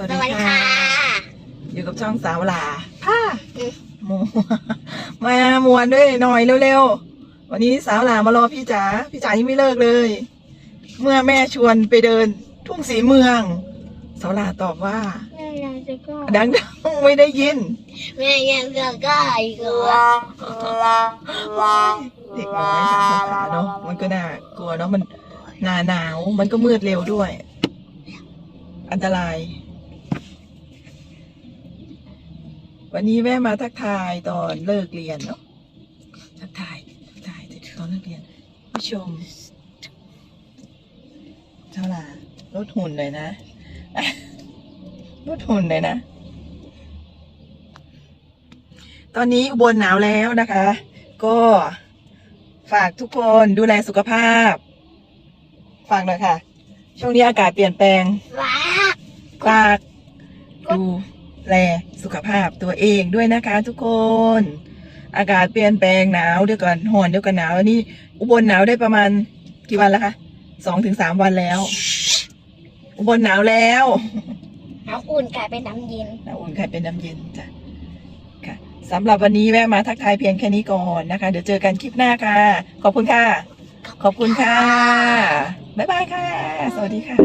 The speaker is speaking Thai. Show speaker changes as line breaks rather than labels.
วัส
ส
ดี
วัสดี
ค่ะ
ค่ะ
อยู่กับช่องสาวหลาค่ะ
อืม
มวมามวนด้วยหน่อยเร็วๆ วันนี้สาวหลามารอพี่จ๋า พี่จ๋ายังไม่เลิกเลย เมื่อแม่ชวนไปเดินทุ่งสีเมือง สาวหลาตอบว่า
แม่ยังจะก็
ดังๆไม่ได้ยิน
แม่ยังจะก็อีกเหรอ
เด็กน้อยค่ะภาษาเนาะ มันก็น่ากลัวเนาะ มันหนาหนาว มันก็มืดเร็วด้วย อันตราย วันนี้แม่มาทักทายตอนเลิกเรียนเนาะทักทายทักทายตอนเลิกเรียนผู้ชมเท่าไหร่ลดหุ่นเลยนะลดหุ่นเลยนะ ตอนนี้อุบลหนาวแล้วนะคะ ก็ฝากทุกคนดูแลสุขภาพ ฝากหน่อยค่ะ ช่วงนี้อากาศเปลี่ยนแปลงฝากดู แลสุขภาพตัวเองด้วยนะคะ ทุกคน อากาศเปลี่ยนแปลงหนาวเดี๋ยวก่อนห่อนเดี๋ยวก่อนหนาวอันนี้อุบลหนาวได้ประมาณกี่วันแล้วคะสองถึงสามวันแล้ว อุบลหนาวแล้ว
น้ำอุ่นกลายเป็นน้ำเย็น
น้ำอุ่นใครเป็นน้ำเย็นจ้ะค่ะสำหรับวันนี้แวะมาทักทายเพียงแค่นี้ก่อนนะคะ เดี๋ยวเจอกันคลิปหน้าค่ะ ขอบคุณค่ะ ขอบคุณค่ะ บ๊ายบายค่ะ สวัสดีค่ะ